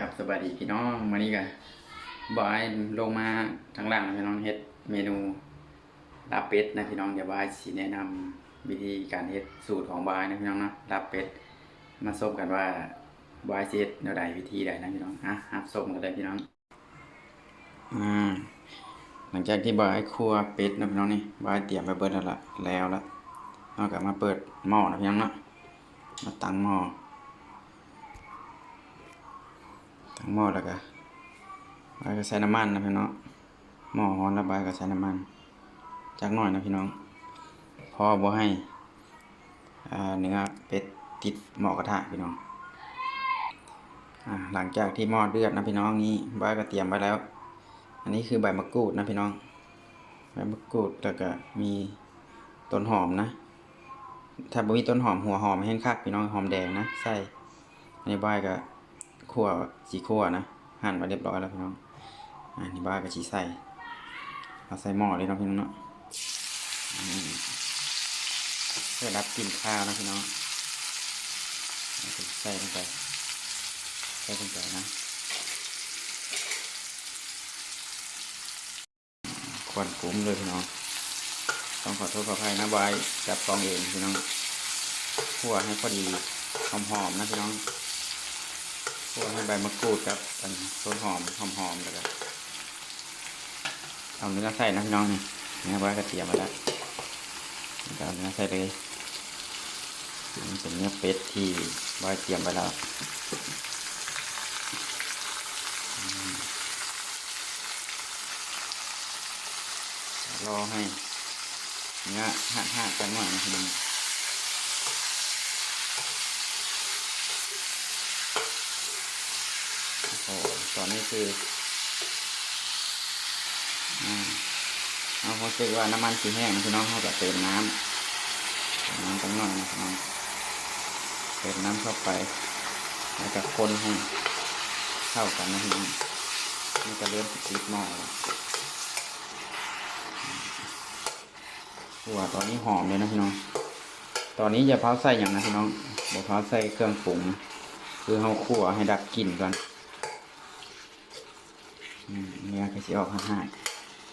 กับสวัสดีพี่น้องวันนี้กันบอยลงมาทางหลังพี่น้องเฮ็ดเมนูลาเป็ดนะพี่น้องเดี๋ยวบอยสิแนะนำวิธีการเฮ็ดสูตรของบอยนะพี่น้องนะลาเป็ดมาส้มกันว่าบอยสิเฮ็ดแนวใดวิธีใดนะพี่น้องอะรับส้มกันเลยพี่น้องอ่าหลังจากที่บอยคั่วเป็ดนะพี่น้องนี่บอยเตรียมไปเบิดแล้วละแล้วละเอากลับมาเปิดหม้อนะพี่น้องนะมาตั้งหม้อ ทั้งหม้อแล้วก็บายก็ใส่น้ำมันนะพี่น้องหม้อร้อนแล้วบายก็ใส่น้ำมันจักหน่อยนะพี่น้องพอบ่ให้เนื้อเป็ดติดหม้อกระทะพี่น้องอหลังจากที่หม้อเดือดนะพี่น้องนี้บก็เตรียมไว้แล้ว อันนี้คือใบมะกรูดนะพี่น้องใบมะกรูดแล้วก็มีต้นหอมนะ ถ้าบ่มีต้นหอมหัวหอมแห้งคักพี่น้องหอมแดงนะใส่อันนี้บก็ ขั่วสีขั่วนะหั่นมาเรียบร้อยแล้วพี่น้องอันนี้บ้ากับชีใส่เอาใส่หม้อเลยเนาะพี่น้องเนาะเพื่อรับกลิ่นข้าวนะพี่น้องใส่ลงไปใส่ลงไปนะควันกุ้มเลยพี่น้องต้องขอโทษขออภัยนะบายจับกองเองพี่น้องขั่วให้พอดีหอมๆนะพี่น้อง พวกให้ใบมะกรูดครับอันต้นหอมหอมหอมๆแล้วก็เอาเนื้อใส่นะพี่น้องนี่เนื้อไว้กระเทียมมาแล้วเอาเนื้อใส่เลยมันเป็นเนื้อเป็ดที่ไว้เตรียมไปแล้วรอให้เนื้อหักหักๆกันหน่อยนะพี่น้ง โอ้ นนี้คืออาเอาพอเจอว่าน้ำมันสีแห้งนะพี่น้องเขาก็เติมน้ำเติมน้ำกันหน่อยนะพี่น้องเติมน้ำเข้าไป แล้วก็คนให้เข้ากันนะพี่น้องนี่ก็เริ่มติดหม้อแล้วหัวตอนนี้หอมเลยนะพี่น้อง ตอนนี้อย่าเผาใส่อย่างนะพี่น้องอย่าเผาใส่เครื่องปรุงคือเขาคั่วให้ดับกลิ่นก่อน เนื้อก็สิออกห่าง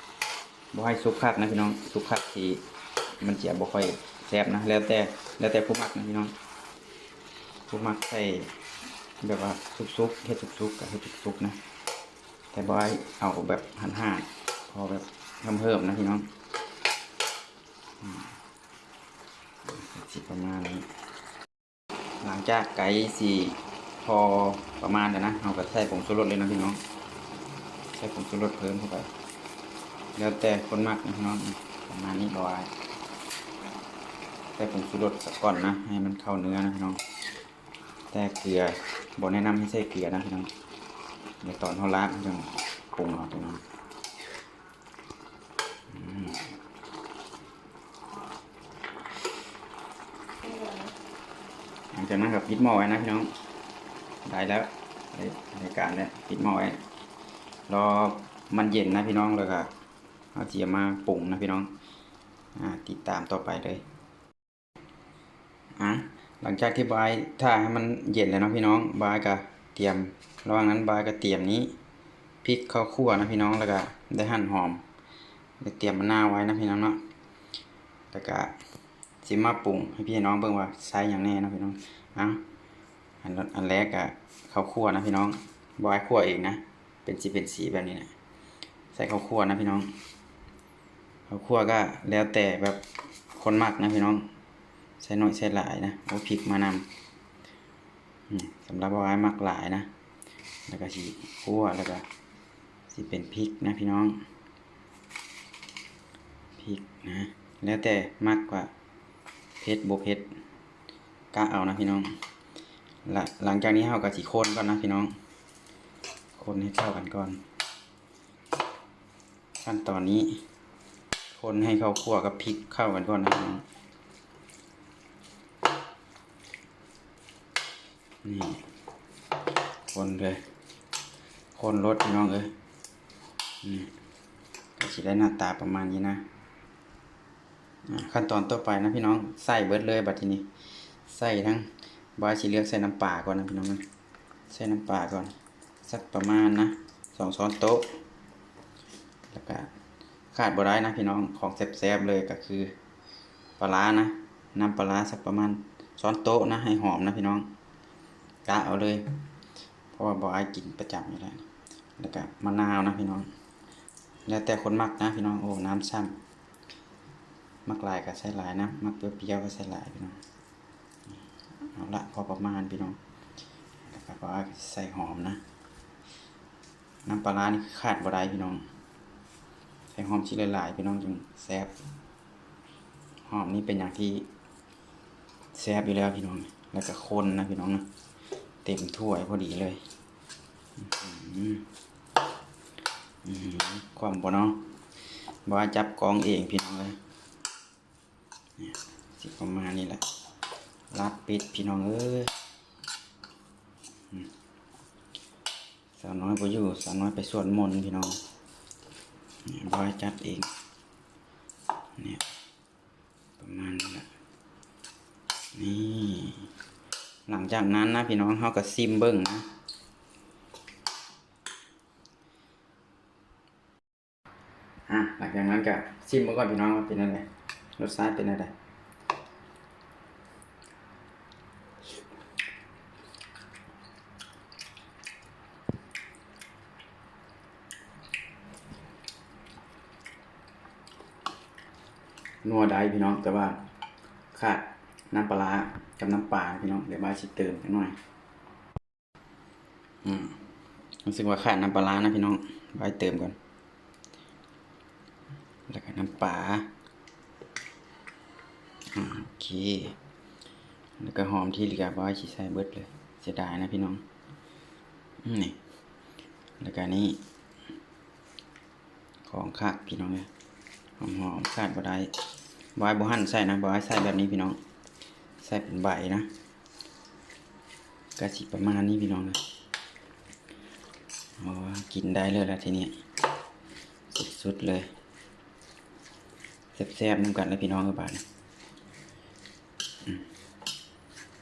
ๆบ่ให้สุกคักนะพี่น้องสุกคักที่มันจะบ่ค่อยแซ่บนะแล้วแต่แล้วแต่ผู้มักนะพี่น้องผู้มักใส่แบบว่าสุกๆเฮ็ดสุกๆกับเฮ็ดสุกๆนะแต่บ่ให้เอาแบบห่างๆพอแบบเพิ่มๆนะพี่น้องสิประมาณนี้หลังจากไก่สีพอประมาณแล้วนะเราก็ใส่ผงชูรสเลยนะพี่น้อง ใส่ผงชูรสเพิ่มเข้าไป แล้วแต่คนมากนะพี่น้องประมาณนี้บอยใส่ผงชูรสสักก่อนนะ ให้มันเข้าเนื้อนะพี่น้องแต่เกลือบอกแนะนำให้ใส่เกลือนะพี่น้องเดี๋ยวตอนเขาล้างมันจะปรุงเอาตรงนั้นหลังจากนั้นกับปิดหม้อไว้นะพี่น้อง ได้แล้วในการแล้วปิดหม้อไว้ รอมันเย็นนะพี่น้องแล้วก็เอาเจียมาปรุงนะพี่น้องอ่าติดตามต่อไปเลยอะหลังจากที่บายถ้าให้มันเย็นแล้วนะพี่น้องบายก็เตรียม ระหว่างนั้นบายก็เตรียมนี้พริกข้าวคั่วนะพี่น้องแล้วก็ได้หั่นหอมได้เตรียมมะนาวไว้นะพี่น้องเนาะแล้วก็สิมาปรุงให้พี่น้องเบิ่งว่าใช้อย่างแน่นะพี่น้องอะอันอันแรกก็ข้าวคั่วนะพี่น้องบายคั่วเองนะ เป็นสีเป็นสีแบบนี้นะใส่ข้าวคั่วนะพี่น้องข้าวคั่วก็แล้วแต่แบบคนมักนะพี่น้อง ใส่น้อยใส่หลายนะเอาพริกมานำสำหรับว่าไว้มักหลายนะ แล้วก็สีคั่วแล้วก็สีเป็นพริกนะพี่น้องพริกนะแล้วแต่มักกว่าเผ็ดบ่เผ็ดกะเอานะพี่น้องหลังจากนี้เราก็สีโคนก่อนนะพี่น้อง คนให้เข้ากันก่อน ขั้นตอนนี้ คนให้เข้าคั่วกับพริกเข้ากันก่อนนะครับนี่คนเลยคนรสน้องเอ้ยนี่ก็จะได้หน้าตาประมาณนี้นะขั้นตอนต่อไปนะพี่น้องใส่เบิดเลยบัดทีนี้ใส่ทั้งบายสีเลือกใส่น้ำปลาก่อนนะพี่น้องนะใส่น้ำปลาก่อน สักประมาณนะสองช้อนโต๊ะ แล้วก็ขาดบ่ได้นะพี่น้องของแซ่บๆเลยก็คือปลาร้านะน้ำปลาร้าสักประมาณช้อนโต๊ะนะให้หอมนะพี่น้องกะเอาเลย เพราะว่าบ่อายกินประจำอยู่แล้วแล้วก็มะนาวนะพี่น้อง แล้วแต่คนมักนะพี่น้องโอ้น้ำซ้ำมักหลายก็ใส่หลายนะมักเปรี้ยวๆก็ใส่หลายพี่น้องเอาละพอประมาณพี่น้องแล้วก็บอายก็ใส่หอมนะ น้ำปลาร้านี่ขาดบ่ได้พี่น้อง ใส่หอมชิ้นหลายๆพี่น้องจึงแซ่บหอมนี่เป็นอย่างที่แซ่บอยู่แล้วพี่น้อง แล้วก็คนนะพี่น้องนะเต็มถ้วยพอดีเลยความบ่เนาะบ่าจับกองเองพี่น้องเลยสิประมาณนี้แหละรัดปิดพี่น้องเอ้ยอืมสาวน้อยก็อยู่สาวน้อยไปสวดมนต์พี่น้องเนี่ยบอยจัดเองเนี่ยประมาณนี้แหละนี่หลังจากนั้นนะพี่น้องเขาก็ซิมเบิ้งนะอะหลังจากนั้นก็ซิมเมื่อก่อนพี่น้องว่าเป็นอะไรรสชาติเป็นอะไร พี่น้อง แต่ว่าขาดน้ำปลาร้ากับน้ำปลาพี่น้องเดี๋ยวบ้าชิเติมกันหน่อย อืมรู้สึกว่าขาดน้ำปลาร้านะพี่น้องบ้าเติมก่อนแล้วก็น้ำปลาอโอเค แล้วก็หอมที่เหลือบ้าชิใส่เบิดเลยเสียดายนะพี่น้องอนี่แล้วก็นี่ของขาพี่น้องเลยหอมหอมๆขาดบ่ได้ บอยบ่หั่นใส่นะบอยใส่แบบนี้พี่น้อง ใส่เป็นใบนะกระสิประมาณนี้พี่น้องนะอ๋อกินได้เลยละทีนี้สุดๆเลยแซ่บๆน้ำกันเลยพี่น้องกับบาดนะอืม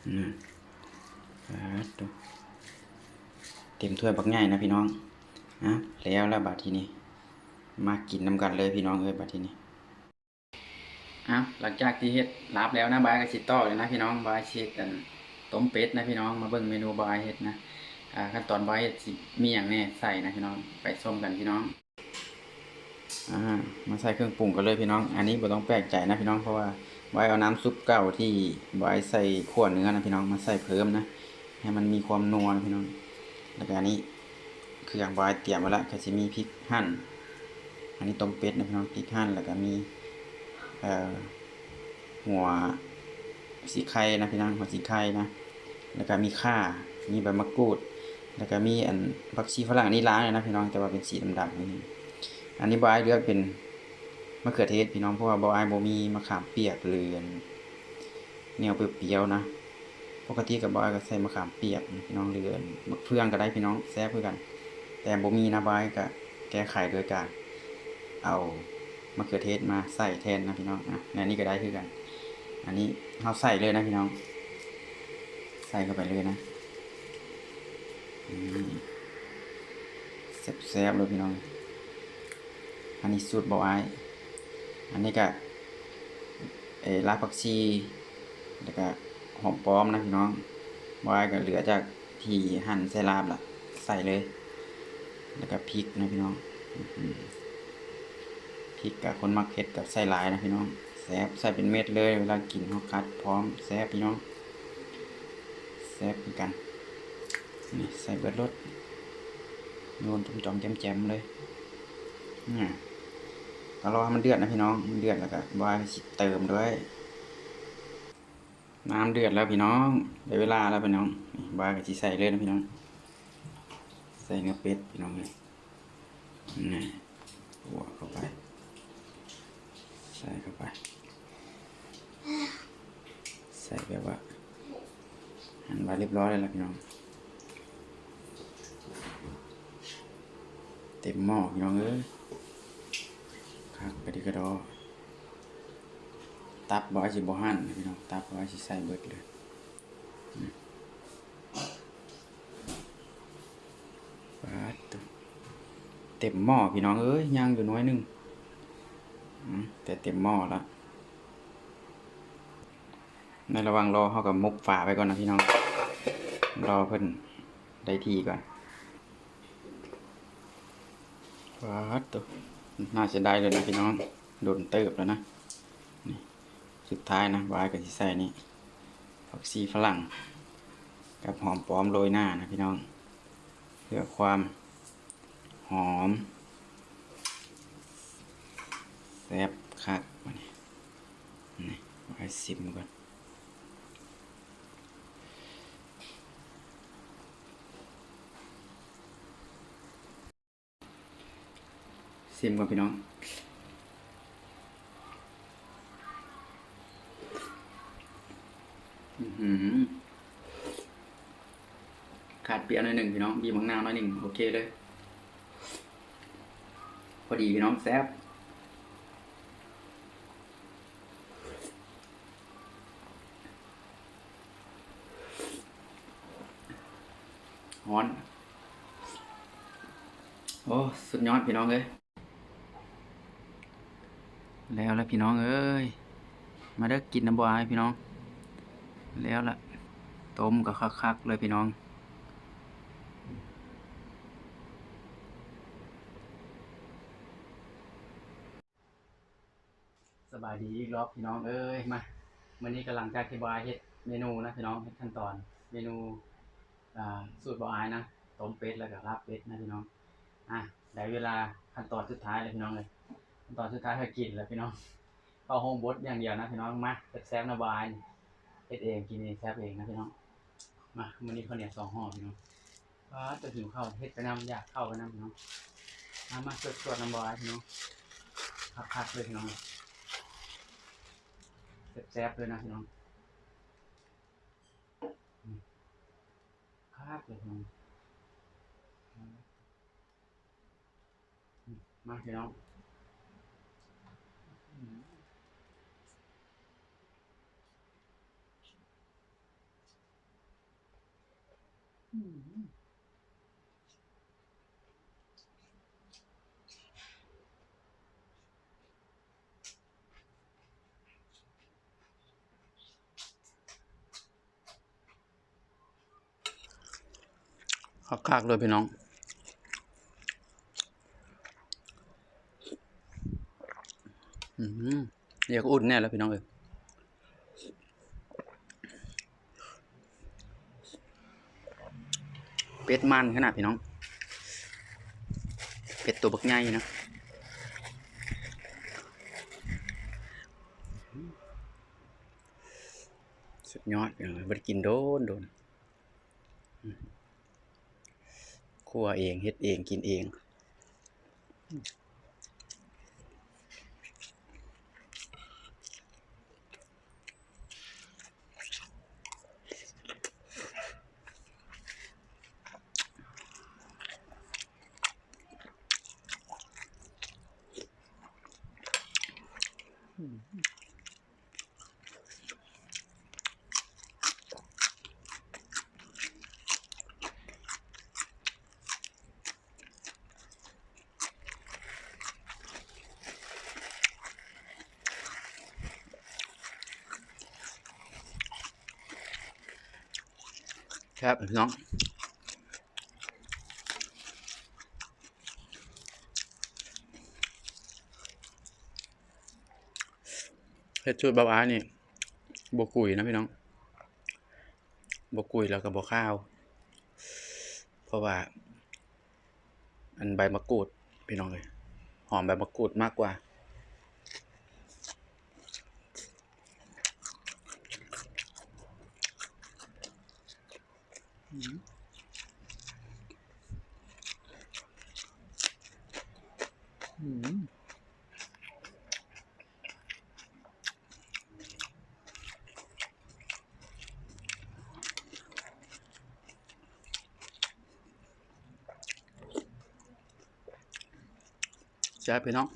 อืมครับดูเต็มถ้วยบักง่ายนะพี่น้องอะแล้วล้วบาดทีนี้มากินน้ำกันเลยพี่น้องเอ้ยบาดทีนี้ อาหลังจากที่เฮ็ดลาบแล้วนะบายก็สิต่อเลยนะพี่น้องบายสิเฮ็ดกันต้มเป็ดนะพี่น้องมาเบิ่งเมนูบายเฮ็ดนะอ่าขั้นตอนบายเฮ็ดสิมีหยังแน่ใส่นะพี่น้องไปชมกันพี่น้องอ่ามาใส่เครื่องปรุงกันเลยพี่น้อง อันนี้บ่ต้องแปลกใจนะพี่น้องเพราะว่าบายเอาน้ำซุปเก่าที่บายใส่ขั่วเนื้อนะพี่น้องมาใส่เพิ่มนะให้มันมีความนัวนะพี่น้องแล้วก็อันนี้คืออย่างบายเตรียมไว้แล้วก็สิมีพริกหั่น อันนี้ต้มเป็ดนะพี่น้องพริกหั่นแล้วก็มี หัวสีไข่นะพี่น้องหัวสีไข่นะ แล้วก็มีข่ามีใบมะกรูด แล้วก็มีอันผักชีฝรั่งนี่ล้างเลยนะพี่น้องแต่ว่าเป็นสีดำๆนี่อันนี้บอยเลือกเป็นมะเขือเทศพี่น้องเพราะว่าบอยบ่มีมะขามเปียกหรืออันแนวเปรี้ยวๆนะปกติกับบอยก็ใส่มะขามเปียกพี่น้องหรืออันมะเฟืองก็ได้พี่น้องแซ่บเพื่อกัน แต่บ่มีนะบอยก็แก้ไขโดยการเอาะเขือเทศมาใส่แทนนะพี่น้องอะในนี้ก็ได้คือกัน อันนี้เราใส่เลยนะพี่น้อง ใส่เข้าไปเลยนะแซ่บๆเลยพี่น้อง อันนี้สูตรบอไอายอันนี้ก็เออราผักชีแล้วก็หอมป้อมนะพี่น้องบอไอายก็เหลือจากที่หั่นใส่ลาบละใส่เลย แล้วก็พริกนะพี่น้องอ พริกกับคนมักเผ็ดกับใส่หลายนะพี่น้องแซบใส่เป็นเม็ดเลย เวลากินเขาคัดพร้อมแซบพี่น้องแซบเหมือนกันนี่ใส่เบิดรสโยนจุ่มจอมแจมๆเลยนี่ก็รอให้มันเดือดนะพี่น้องมันเดือดแล้วก็บายเติมด้วย น้ำเดือดแล้วพี่น้องได้เวลาแล้วพี่น้องบายก็สิใส่เลยนะพี่น้อง ใส่เนื้อเป็ดพี่น้องเลยนี่หัวเข้าไป ใส่เข้าไป ใส่แบบว่าหั่นไว้เรียบร้อยแล้วล่ะพี่น้อง เต็มหม้อพี่น้องเอ้ยคักกระดิกระดอ ตับบ่อยสิบ่หั่นะพี่น้อง ตับบ่อยสิใส่เบิดเลยเต็มหม้อพี่น้องเอ้ยย่างอยู่น้อยนึง แต่เต็มหม้อแล้วในระว่างรอเขากับมุกฝาไปก่อนนะพี่น้อง รอเพิ่นได้ทีก่อนวัดตัวน่าจะได้เลยนะพี่น้องโดนเติบแล้วนะนี่สุดท้ายนะวายกับที่ใส่นี่ผักชีฝรั่ง กับหอมป้อมโรยหน้านะพี่น้อง เพื่อความหอม แซบคักมาเนี่นี่ไว้ซิมก่อนซิมก่อนพี่น้องอือหือขาดเปรี้ยวหน่อยหนึ่งพี่น้องบีบมะนาวหน่อยหนึ่งโอเคเลย พอดีพี่น้องแซ่บ ฮ้อน โอ้ สุดยอดพี่น้องเลยแล้วล้วพี่น้องเอ้ย มาเด้อกินน้ำบวายพี่น้อง แล้วละต้มกับคักๆเลยพี่น้องสบายดีอีกรอบพี่น้องเอ้ยมาวันนี้กำลังจะอธิบายเฮ็ดเมนูนะพี่น้องเฮ็ดขั้นตอนเมนู สูตรบ่อายนะต้มเป็ดแล้วก็ลาบเป็ดนะพี่น้อง อะได้เวลาขั้นตอนสุดท้ายเลยพี่น้องเลยขั้นตอนสุดท้ายคือกินแล้วพี่น้องเข้าห้องบดอย่างเดียวนะพี่น้องมาแซ่บนะบายเฮ็ดเองกินเองแซ่บเองนะพี่น้องมาวันนี้ข้าวเหนียวสองห่อพี่น้องว้าจะหิวข้าวเฮ็ดไปน้ำอยากเข้าไปน้ำพี่น้องมามาสดๆน้ำบายพี่น้องคักๆเลยพี่น้องแซ่บๆเลยนะพี่น้องอืม ครับเลยน้องอืมมาพี่น้องอืม อืมคักเลยพี่น้อง อืมอยากอุ่นแน่แล้วพี่น้องเอ้ยเป็ดมันขนาดพี่น้อง เป็ดตัวบักใหญ่นะสุดยอดเลยบ่ได้กินโดนโดน คั่วเองเฮ็ดเองกินเอง ครับน้องเฮ็ดชุดบาบานี่บกุยนะพี่น้องบกุยแล้วก็บข้าว เพราะว่า อันใบมะกรูดพี่น้องเลยหอมใบมะกรูดมากกว่า แซ่บพี่น้อง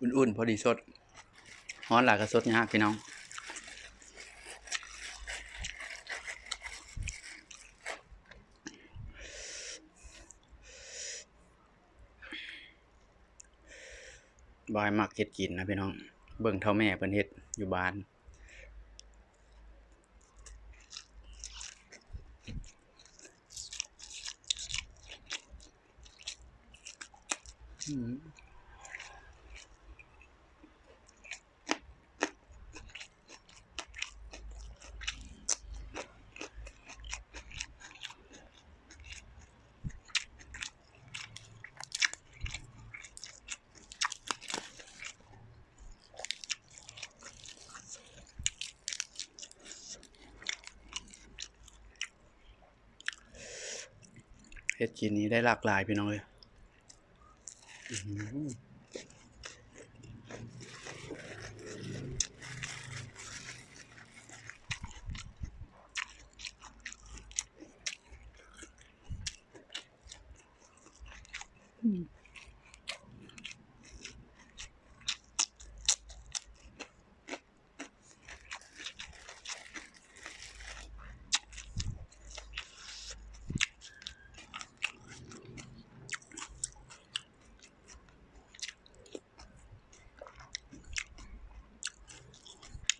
อุ่นๆ พอดีสดฮ้อนหลากระสดนยากพี่น้องบายมักเฮ็ดกินนะพี่น้อง เบิ่งเท่าแม่เพิ่นเฮ็ดอยู่บ้าน เพชรจีนนี้ได้หลากหลายพี่น้องเลย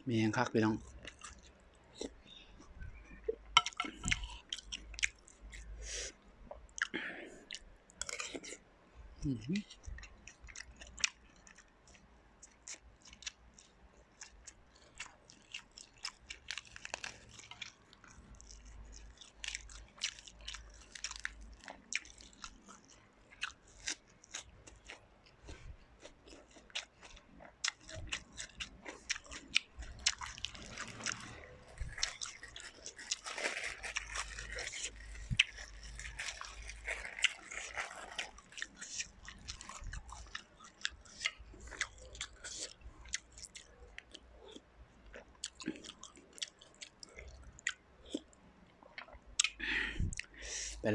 มีแหงคักพี่น้อง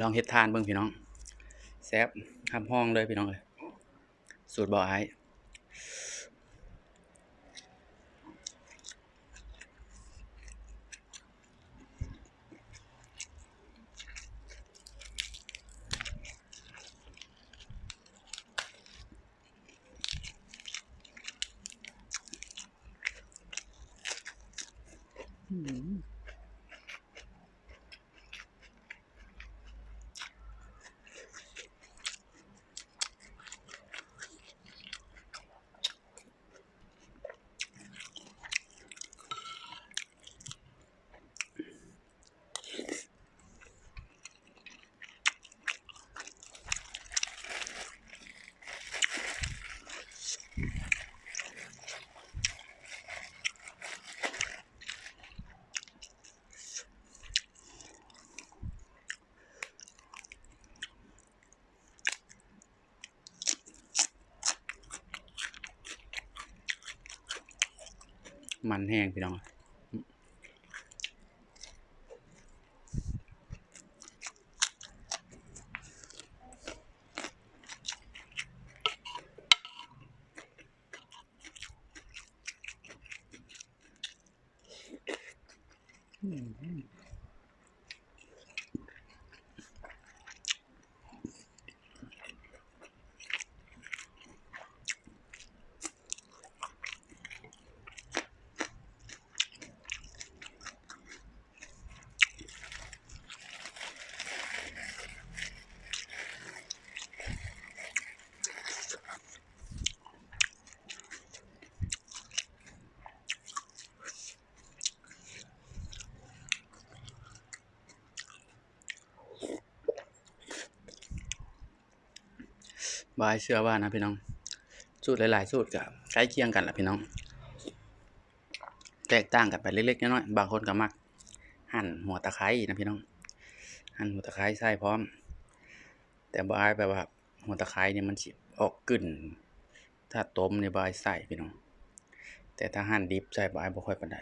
ลองเฮ็ดทานเบิ่งพี่น้องแซ่บห้ามห้องเลยพี่น้องเลยสูตรบ่อไอ้ มันแห้งพี่น้อง บายเชื่อว่านะพี่น้อง สูตรหลาย ๆ สูตรกับใกล้เคียงกันแหละพี่น้อง แตกต่างกันไปเล็ก ๆ น้อยๆบางคนก็มัก หั่นหัวตะไคร้นะพี่น้อง หั่นหัวตะไคร้ใส่พร้อม แต่บายแบบว่าหัวตะไคร้เนี่ยมันออกกลิ่น ถ้าต้มในบายใส่พี่น้อง แต่ถ้าหั่นดิบใส่บายบ่ค่อยปานใด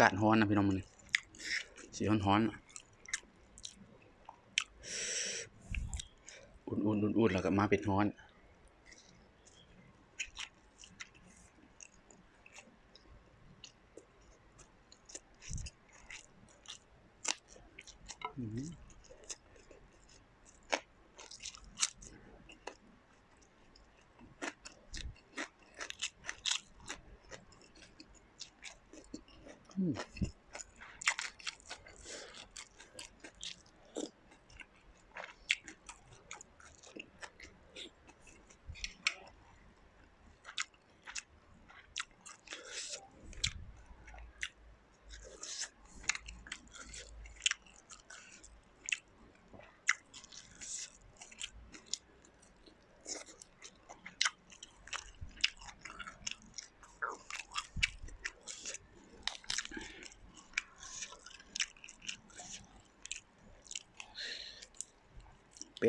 ากาศฮ้อนนะพี่น้องมันสีฮ้อนฮ้อนอุ่นอุ่นอุ่นอุ่นแล้วก็มาเป็นฮ้อน เ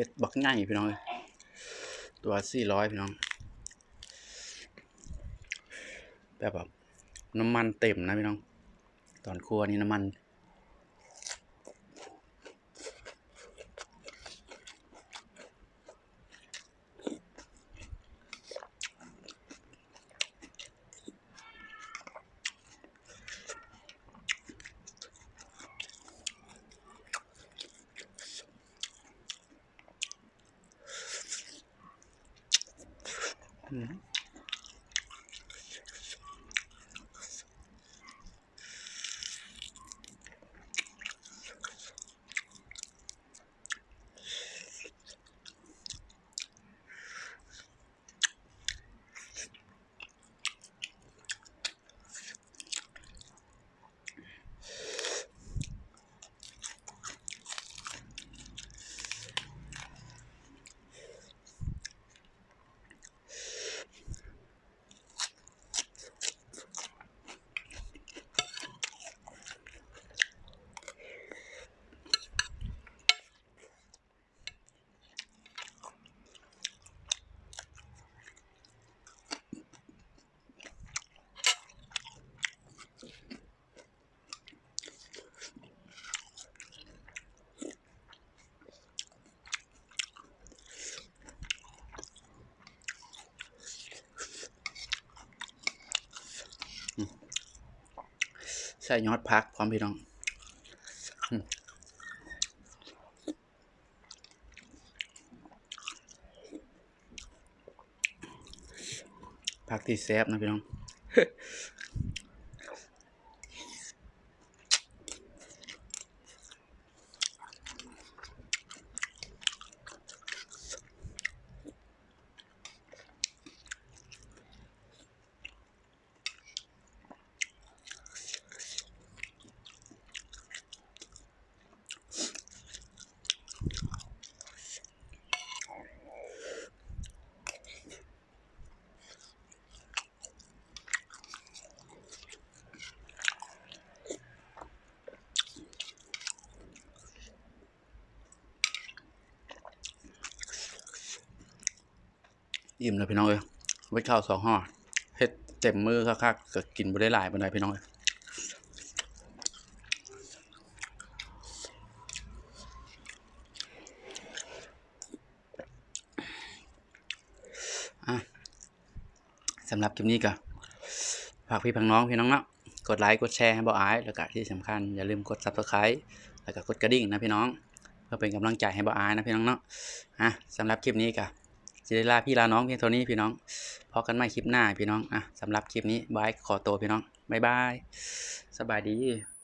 ป็ดบักง่ายพี่น้อง ตัวสี่ร้อยพี่น้อง แบบแบบน้ำมันเต็มนะพี่น้อง ตอนครัวนี่น้ำมัน ใส่ยอดพักพร้อมพี่น้องพักที่แซ่บนะพี่น้อง อิ่มเลยพี่น้องเอ้ยไว้ข้าวสองห่อเฮ็ดเต็มมือคักๆก็กินบ่ได้หลายปานใดพี่น้องเอ้ยอะสำหรับคลิปนี้ก็ฝากพี่พังน้องพี่น้องเนาะกดไลค์กดแชร์ให้บ่อายแล้วก็ที่สำคัญอย่าลืมกด Subscribe แล้วก็กดกระดิ่งนะพี่น้องเพื่อเป็นกำลังใจให้บ่อายนะพี่น้องเนาะอะสำหรับคลิปนี้ก็ สิได้ลาพี่ลาน้องเพียงเท่านี้พี่น้องพอกันใหม่คลิปหน้าพี่น้องอะสำหรับคลิปนี้บายขอตัวพี่น้องบายบาย สบายดี